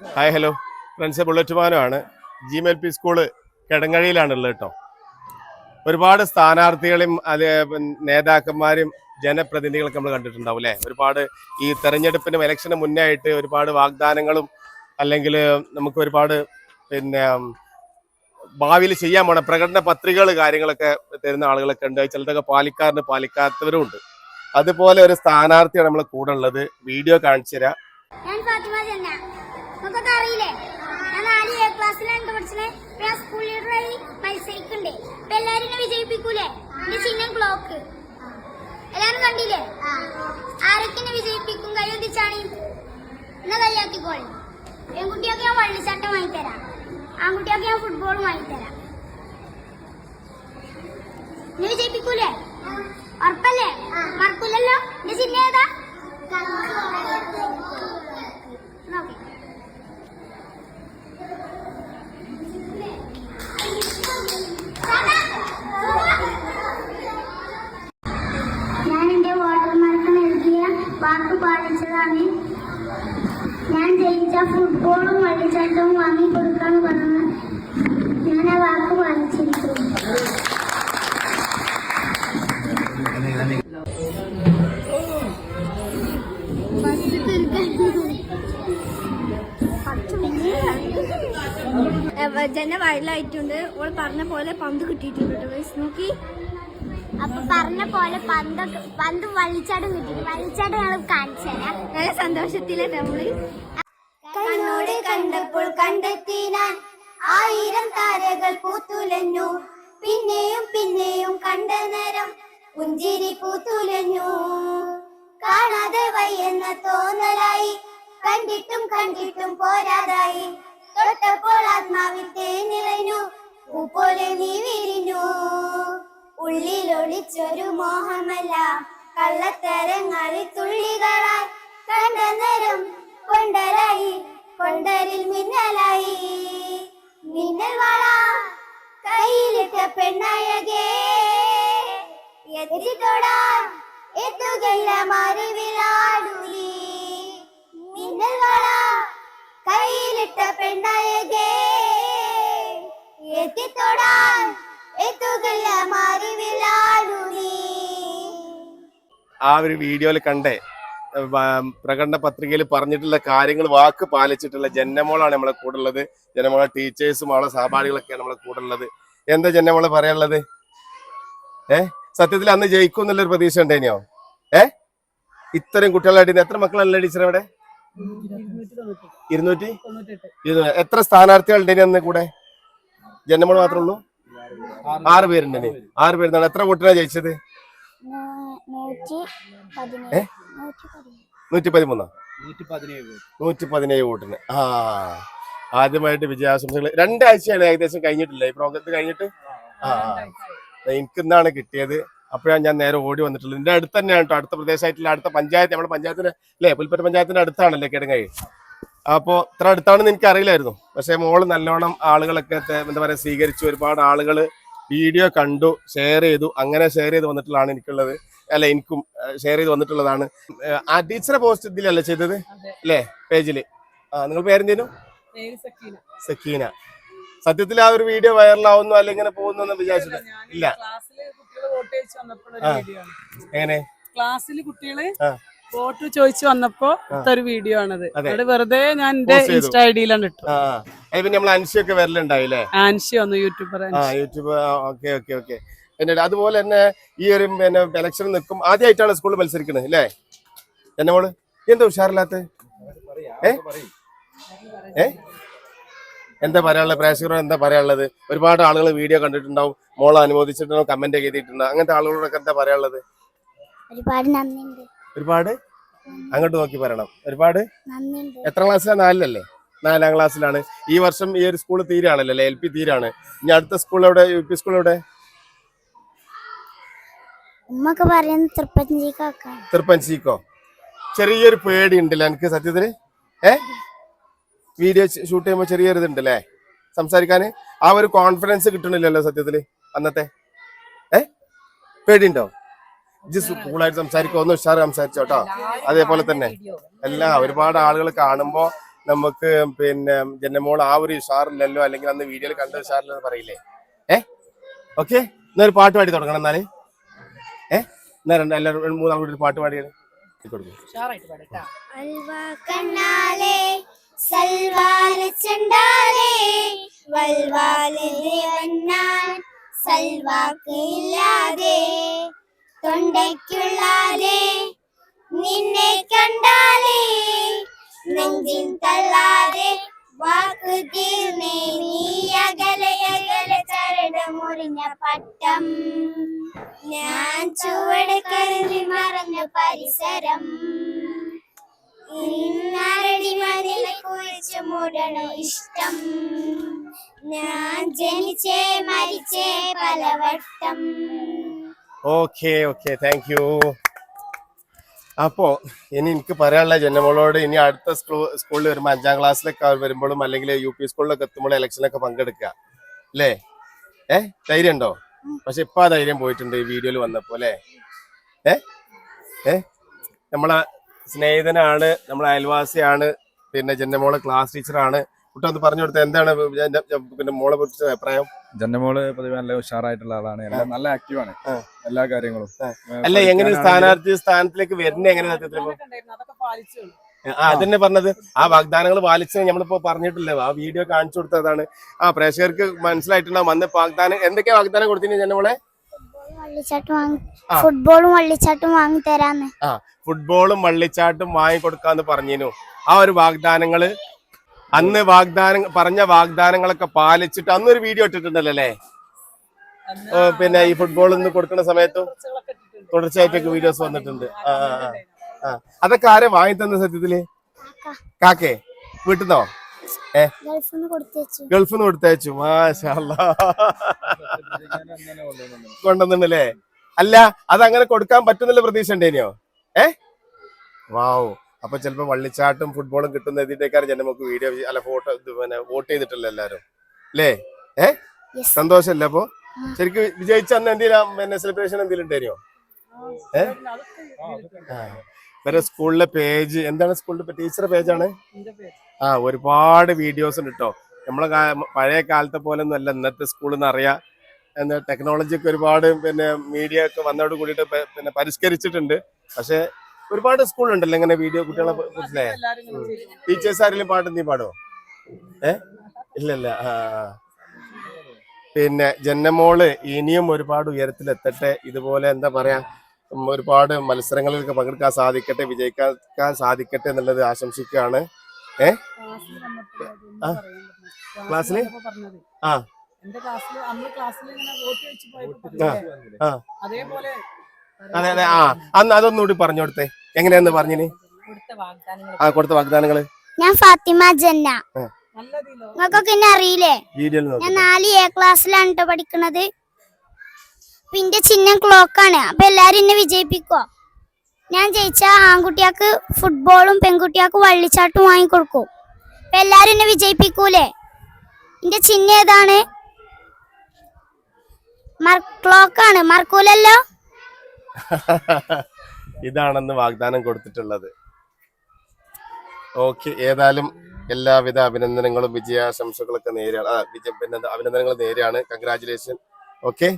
Hi hello friends bullet മാനുമാണ് G M L P school കിടങ്ങഴിയിലാണുള്ളത് കേട്ടോ. ഒരുപാട് സ്ഥാനാർത്ഥികളെയും അത് നേതാക്കന്മാരും ജനപ്രതിനിധികളൊക്കെ നമ്മൾ കണ്ടിട്ടുണ്ടാവും അല്ലേ? ഒരുപാട് ഈ തെരഞ്ഞെടുപ്പിനും ഇലക്ഷന് മുന്നേ ആയിട്ട് ഒരുപാട് വാഗ്ദാനങ്ങളും അല്ലെങ്കിൽ നമുക്ക് ഒരുപാട് പിന്നെ ഭാവിയിൽ ചെയ്യാൻ പോണ പ്രകടന പത്രികകൾ കാര്യങ്ങളൊക്കെ തരുന്ന ആളുകളൊക്കെ ഉണ്ട്. ചിലതൊക്കെ പാലിക്കാറുണ്ട് പാലിക്കാത്തവരും ഉണ്ട്. അതുപോലെ ഒരു സ്ഥാനാർത്ഥിയാണ് നമ്മൾ കൂടെ ഉള്ളത്. വീഡിയോ കാണിച്ചു തരാം. നിങ്ങൾക്കൊക്കെ അറിയില്ലേ ഞാൻ നാല് എ ക്ലാസ്സിലാണ് ഇപ്പൊ ഞാൻ സ്കൂൾ ലീഡറായി മത്സരിക്കണ്ടേ അപ്പൊ എല്ലാരും എന്നെ വിജയിപ്പിക്കൂലേ? എന്റെ ചിഹ്നം ക്ലോക്ക് എല്ലാരും കണ്ടില്ലേ? ആരൊക്കെ എന്നെ വിജയിപ്പിക്കും? കൈയൊതിച്ചാണ് എന്നാ കൈയാക്കിക്കോളി പെൺകുട്ടിയൊക്കെ ഞാൻ വള്ളിച്ചട്ടം വാങ്ങിത്തരാം. ആൺകുട്ടിയൊക്കെ ഞാൻ ഫുട്ബോൾ വാങ്ങിത്തരാം. എന്നെ വിജയിപ്പിക്കൂലേ? ഉറപ്പല്ലേ? മറക്കൂലല്ലോ? എന്റെ ചിഹ്നം ഏതാ? ജന വയലായിട്ടുണ്ട്. ഓൾ പറഞ്ഞ പോലെ പന്ത് കിട്ടിയിട്ടുണ്ട് കേട്ടോ നോക്കി. അപ്പൊ പറഞ്ഞ പോലെ പന്ത് പന്ത് വലിച്ചാട് കിട്ടി വലിച്ചാട് ഞങ്ങൾ കാണിച്ചു തരാം. നല്ല സന്തോഷത്തിലെ നമ്മൾ. കണ്ണോട് കണ്ടപ്പോൾ കണ്ടെത്തി ഞാൻ ആയിരം താരകൾ പൂത്തുലഞ്ഞു. പിന്നെയും പിന്നെയും കണ്ട നേരം പുഞ്ചിരി പൂത്തുലഞ്ഞു. കാണാതെ വയ്യെന്ന തോന്നലായി. കണ്ടിട്ടും കണ്ടിട്ടും പോരാതായി. തൊട്ടപ്പോൾ ആത്മാവിൽ നിറഞ്ഞു പൂപ്പോലെ പോലെ നീ വിരിഞ്ഞു. ഉള്ളിലൊളിച്ചൊരു മോഹമല്ല കള്ളത്തരങ്ങളിൽ തുള്ളികളായി കണ്ട നേരം കൊണ്ടലായി കൊണ്ടരിൽ മിന്നലായി. മിന്നൽ വള കയ്യിലിട്ട പെണ്ണഴകേ എത്തിത്തൊടാൻ എത്തുകയില്ല മറിവിലാടൂരി മിന്നൽ വള മറിവിലാടൂരി ആ ഒരു വീഡിയോയിൽ കണ്ടേ പ്രകടന പത്രികയിൽ പറഞ്ഞിട്ടുള്ള കാര്യങ്ങൾ വാക്ക് പാലിച്ചിട്ടുള്ള ജന്മോളാണ് നമ്മളെ കൂടെ ഉള്ളത് ജനമോളെ ടീച്ചേഴ്സും അവളെ സഹപാഠികളൊക്കെയാണ് നമ്മളെ കൂടെ ഉള്ളത് എന്താ ജന്മോളെ പറയാനുള്ളത്? ഏ? സത്യത്തിൽ അന്ന് ജയിക്കും എന്നുള്ളൊരു പ്രതീക്ഷ ഉണ്ടേനിയോ ഏ? ഇത്രയും കുട്ടികളായിട്ട് എത്ര മക്കളല്ലേ ടീച്ചർ അവിടെ? ഇരുന്നൂറ്റി? ഇരുന്നൂറ്. എത്ര സ്ഥാനാർത്ഥികളുണ്ട് അന്ന് കൂടെ? ജന്നമോൾ മാത്രമേ ഉള്ളൂ? ആറ് പേരുണ്ട് ആറ് പേരുന്നാണ്. എത്ര കുട്ടികളാണ് ജയിച്ചത്? നൂറ്റി പതിമൂന്നാ? നൂറ്റി പതിനേഴ് വോട്ടിന്. ആ ആദ്യമായിട്ട് വിജയാശംസകൾ രണ്ടാഴ്ചയാണ് ഏകദേശം കഴിഞ്ഞിട്ടില്ല? ഈ പ്രോഗ്രാം കഴിഞ്ഞിട്ട്? ആ എനിക്ക് ഇന്നാണ് കിട്ടിയത്. അപ്പോഴാണ് ഞാൻ നേരെ ഓടി വന്നിട്ടുള്ളത്. ഇതിന്റെ അടുത്ത് തന്നെയാണ് കേട്ടോ. അടുത്ത പ്രദേശമായിട്ടുള്ള അടുത്ത പഞ്ചായത്ത്. നമ്മുടെ പഞ്ചായത്തിന് അല്ലേ? പുൽപ്പറ്റ പഞ്ചായത്തിന്റെ അടുത്താണല്ലേ കിടങ്ങായി? അപ്പോൾ ഇത്ര അടുത്താണെന്ന് എനിക്ക് അറിയില്ലായിരുന്നു പക്ഷേ മോൾ നല്ലോണം ആളുകളൊക്കെ എന്താ പറയുക സ്വീകരിച്ചു. ഒരുപാട് ആളുകൾ വീഡിയോ കണ്ടു ഷെയർ ചെയ്തു. അങ്ങനെ ഷെയർ ചെയ്ത് വന്നിട്ടുള്ളതാണ് എനിക്കുള്ളത്. അല്ല എനിക്കും ഷെയർ ചെയ്ത് വന്നിട്ടുള്ളതാണ്. ആ ടീച്ചറെ പോസ്റ്റ് ഇതിലല്ലേ ചെയ്തത്? അല്ലേ? പേജിൽ ആ നിങ്ങൾ പേരെന്തേനു? പേര് സക്കീന. സക്കീന. സത്യത്തിൽ ആ ഒരു വീഡിയോ വൈറലാവുന്നു അല്ലെങ്കിൽ ഇങ്ങനെ പോകുന്നു വിചാരിച്ചില്ല ഇല്ല. എങ്ങനെ? ക്ലാസ്സിൽ കുട്ടികൾ. വോട്ട് ചോദിച്ചു വന്നപ്പോ ഒരു വീഡിയോ ആണത്. അവിടെ അത് വെറുതെ ഞാൻ എന്റെ. ഇൻസ്റ്റ ഐ ഡിയിലാണ് ഇട്ടു പിന്നെ നമ്മൾ അൻഷിയൊക്കെ വരലുണ്ടായില്ലേ? ആൻഷി വന്നു യൂട്യൂബർ ആ യൂട്യൂബ് ഓക്കെ ഓക്കെ ഓക്കെ. എന്നിട്ട് അതുപോലെ തന്നെ ഈ ഒരു പിന്നെ ഇലക്ഷൻ നിൽക്കും. ആദ്യമായിട്ടാണ് സ്കൂളിൽ മത്സരിക്കുന്നത് അല്ലേ എന്നെ മോൾ? എന്താ ഉഷാറില്ലാത്ത? ഏ? എന്താ പറയാനുള്ളത്? പ്രേക്ഷകരോട് എന്താ പറയാനുള്ളത്? ഒരുപാട് ആളുകൾ വീഡിയോ കണ്ടിട്ടുണ്ടാവും. മോളെ അനുമോദിച്ചിട്ടുണ്ടാവും കമന്റ് ചെയ്തിട്ടുണ്ടാവും അങ്ങനത്തെ ആളുകളോടൊക്കെ എന്താ പറയാനുള്ളത്? ഒരുപാട് നന്ദിയുണ്ട്. ഒരുപാട് അങ്ങോട്ട് നോക്കി പറയണം. ഒരുപാട്? എത്ര ക്ലാസ്സിലാണ് നാലിലല്ലേ? നാലാം ക്ലാസ്സിലാണ്. ഈ വർഷം ഈ ഒരു സ്കൂൾ തീരാണല്ലോ അല്ലെ? എൽ പി തീരാണ്. ഇനി അടുത്ത സ്കൂൾ എവിടെ? യു പി സ്കൂൾ എവിടെ? തൃപ്പഞ്ചിക്കോ ചെറിയൊരു പേടി ഉണ്ടല്ലേ എനിക്ക് സത്യത്തിന്? ഏ? വീഡിയോ ഷൂട്ട് ചെയ്യുമ്പോൾ ചെറിയൊരു ഇതുണ്ടല്ലേ? സംസാരിക്കാന്? ആ ഒരു കോൺഫിഡൻസ് കിട്ടണില്ലല്ലോ സത്യത്തിൽ അന്നത്തെ. ഏ? പേടിയുണ്ടോ? ഇജ്ജ് കൂളായിട്ട് സംസാരിക്കോ ഒന്ന് ഉഷാർ സംസാരിച്ചോ കേട്ടോ? അതേപോലെ തന്നെ. എല്ലാം ഒരുപാട് ആളുകൾ കാണുമ്പോ നമുക്ക് പിന്നെ ജനമോൾ ആ ഒരു ഉഷാറില്ലല്ലോ? അല്ലെങ്കിൽ അന്ന് വീഡിയോയിൽ കണ്ട ഉഷാറില്ലെന്ന് പറയില്ലേ? ഏ? ഓക്കെ? എന്നാ ഒരു പാട്ട് പാടി തുടങ്ങണം എന്നാൽ. ഏ? എന്നാ രണ്ട് എല്ലാവരും മൂന്നാം കൂടി ഒരു പാട്ട് പാടിയാണ്. കൊടുക്കും. ചണ്ടാലേ വൽവാൽ ദേവന്നാൻ സൽവാക്ക് ഇല്ലാതെ തൊണ്ടയ്ക്കുള്ളാലേ നിന്നെ കണ്ടാലേ നെഞ്ചിൻ തള്ളാതെ വാക്ക് തീർന്നേ നീ അകലെ പട്ടം. ഞാൻ ചുവട് കരുതി മറഞ്ഞ പരിസരം. ഇന്നരടി മതിൽ കുഴിച്ചു മൂടണ ഇഷ്ടം. ഞാൻ ജനിച്ചേ മരിച്ചേ പലവട്ടം. Okay okay. താങ്ക് യു അപ്പോ ഇനി എനിക്ക് പറയാനുള്ള ജനമോളോട് ഇനി അടുത്ത സ്കൂളിൽ വരുമ്പോൾ അഞ്ചാം ക്ലാസ്സിലൊക്കെ വരുമ്പോഴും അല്ലെങ്കിൽ യു പി സ്കൂളിലൊക്കെ എത്തുമ്പോൾ ഇലക്ഷനൊക്കെ പങ്കെടുക്കുക. അല്ലേ? ഏ? ധൈര്യം ഉണ്ടോ പക്ഷെ ഇപ്പൊ ആ ധൈര്യം പോയിട്ടുണ്ട് ഈ വീഡിയോയിൽ വന്നപ്പോ അല്ലേ? ഏ? ഏ? നമ്മളെ സ്നേഹിതനാണ് നമ്മളെ അയൽവാസിയാണ് പിന്നെ ജന്മോളെ ക്ലാസ് ടീച്ചറാണ്. കുട്ടി ഒന്ന് പറഞ്ഞു കൊടുത്ത. എന്താണ് പിന്നെ മോളെ കുറിച്ച് അഭിപ്രായം? ജന്റെ മോൾ പൊതുവെ നല്ല ഉഷാറായിട്ടുള്ള ആളാണ്. എല്ലാം നല്ല ആക്റ്റീവ് ആണ്. എല്ലാ കാര്യങ്ങളും. അല്ല എങ്ങനെ സ്ഥാനാർത്ഥി സ്ഥാനത്തിലേക്ക് വരുന്നത് എങ്ങനെ സത്യത്തിൽ അത് അതൊക്കെ പാലിച്ചു ആ അതന്നെ പറഞ്ഞത്. ആ വാഗ്ദാനങ്ങൾ പാലിച്ചത് നമ്മളിപ്പോ പറഞ്ഞിട്ടില്ല? ആ വീഡിയോ കാണിച്ചു കൊടുത്തതാണ്. ആ പ്രേക്ഷകർക്ക് മനസ്സിലായിട്ടുണ്ടാവും. അന്ന് വാഗ്ദാനം എന്തൊക്കെയാ വാഗ്ദാനം കൊടുത്തിന് ജനമോളെ? വള്ളിച്ചാട്ടും വാങ്ങി ഫുട്ബോളും വള്ളിച്ചാട്ടും വാങ്ങി തരാന്ന്. ആ ഫുട്ബോളും വള്ളിച്ചാട്ടും വാങ്ങിക്കൊടുക്കാന്ന് പറഞ്ഞിരുന്നു ആ ഒരു വാഗ്ദാനങ്ങൾ അന്ന് വാഗ്ദാനം പറഞ്ഞ വാഗ്ദാനങ്ങളൊക്കെ പാലിച്ചിട്ട് അന്ന് ഒരു വീഡിയോ ഇട്ടിട്ടുണ്ടല്ലോ അല്ലേ? പിന്നെ ഈ ഫുട്ബോൾ ഇന്ന് കൊടുക്കുന്ന സമയത്തും തുടർച്ചയായിട്ടൊക്കെ വീഡിയോസ് വന്നിട്ടുണ്ട്. ആ ആ, അതൊക്കെ ആരെ വാങ്ങി തന്ന സത്യത്തിൽ? കാക്കേ. വീട്ടിന്നോ? ഏ? ഗൾഫിൽ നിന്ന് കൊടുത്തയച്ചു മാഷാല്ലാ. കൊണ്ടുവന്നിട്ടുണ്ടല്ലേ? അല്ല അത് അങ്ങനെ കൊടുക്കാൻ പറ്റുന്നില്ല പ്രതീക്ഷ ഉണ്ടേനിയോ ഏ? വാവ് അപ്പൊ ചിലപ്പോ വള്ളിച്ചാട്ടും ഫുട്ബോളും കിട്ടുന്ന ഇതിന്റെക്കാരും നമുക്ക് വീഡിയോ അല്ല ഫോട്ടോ ഇത് പിന്നെ വോട്ട് ചെയ്തിട്ടല്ലോ എല്ലാരും അല്ലേ ഏ. സന്തോഷല്ലേ അപ്പൊ? ശരിക്കും വിജയിച്ച അന്ന് എന്തെങ്കിലും പിന്നെ സെലിബ്രേഷൻ എന്തെങ്കിലും ഉണ്ടായിരുന്നോ? ഏ? ആ. ഇവരെ സ്കൂളിലെ പേജ് എന്താണ് സ്കൂളിലെ ടീച്ചറെ പേജാണ് ആ ഒരുപാട് വീഡിയോസ് ഉണ്ട് കേട്ടോ നമ്മളെ പഴയ കാലത്തെ പോലെ ഒന്നും അല്ല ഇന്നത്തെ സ്കൂളിൽ നിന്ന് അറിയാം. എന്താ ടെക്നോളജി ഒക്കെ ഒരുപാട് പിന്നെ മീഡിയ ഒക്കെ വന്നതോട് കൂടിയിട്ട് പിന്നെ പരിഷ്കരിച്ചിട്ടുണ്ട്. പക്ഷെ ഒരുപാട് സ്കൂളുണ്ടല്ലോ ഇങ്ങനെ വീഡിയോ കുട്ടികളെ കുറിച്ചല്ലേ ടീച്ചേഴ്സ് ആരെങ്കിലും പാട്ട് നീ പാടോ ഏ ഇല്ലല്ല ആ ആ. പിന്നെ ജന്നമോൾ ഇനിയും ഒരുപാട് ഉയരത്തിലെത്തട്ടെ ഇതുപോലെ എന്താ പറയാ ഒരുപാട് മത്സരങ്ങളിലൊക്കെ പങ്കെടുക്കാൻ സാധിക്കട്ടെ വിജയിക്കാൻ സാധിക്കട്ടെ എന്നുള്ളത് ആശംസിക്കുകയാണ് ഏ ആ. ക്ലാസ്സിൽ? പറഞ്ഞത് ആ. എന്റെ ക്ലാസ്സിൽ അന്ന് ക്ലാസ്സിൽ ഇങ്ങനെ വോട്ട് പോയപ്പോ. അതേപോലെ അതെ അതെ. ആ അന്ന് അതൊന്നുകൂടി പറഞ്ഞു കൊടുത്തേ. എങ്ങനെയാന്ന് പറഞ്ഞിന്? കൊടുത്ത വാഗ്ദാനങ്ങൾ ആ കൊടുത്ത വാഗ്ദാനങ്ങൾ? ഞാൻ ഫാത്തിമ ജന്ന. നിങ്ങൾക്കൊക്കെ എന്നെ അറിയില്ലേ? വീഡിയോയിൽ ഞാൻ നോക്കി നാല് എ ക്ലാസ്സിലാണ് കേട്ടോ പഠിക്കണത്. പിന്നെ ചിഹ്നം ക്ലോക്കാണ് അപ്പൊ എല്ലാരും എന്നെ വിജയിപ്പിക്കോ. ഞാൻ ജയിച്ച ആൺകുട്ടിയാക്ക് ഫുട്ബോളും പെൺകുട്ടിയാക്ക് വള്ളിച്ചാട്ടും വാങ്ങിക്കൊടുക്കും അപ്പൊ എല്ലാരും എന്നെ വിജയിപ്പിക്കൂലേ? എന്റെ ചിഹ്നം ഏതാണ്? മർ ക്ലോക്കാണ് മറക്കൂലല്ലോ ഇതാണെന്ന് വാഗ്ദാനം കൊടുത്തിട്ടുള്ളത്. ഓക്കെ ഏതായാലും എല്ലാവിധ അഭിനന്ദനങ്ങളും വിജയാശംസകളൊക്കെ നേരെയാണ് അഭിനന്ദനങ്ങൾ നേരെയാണ്. Congratulation okay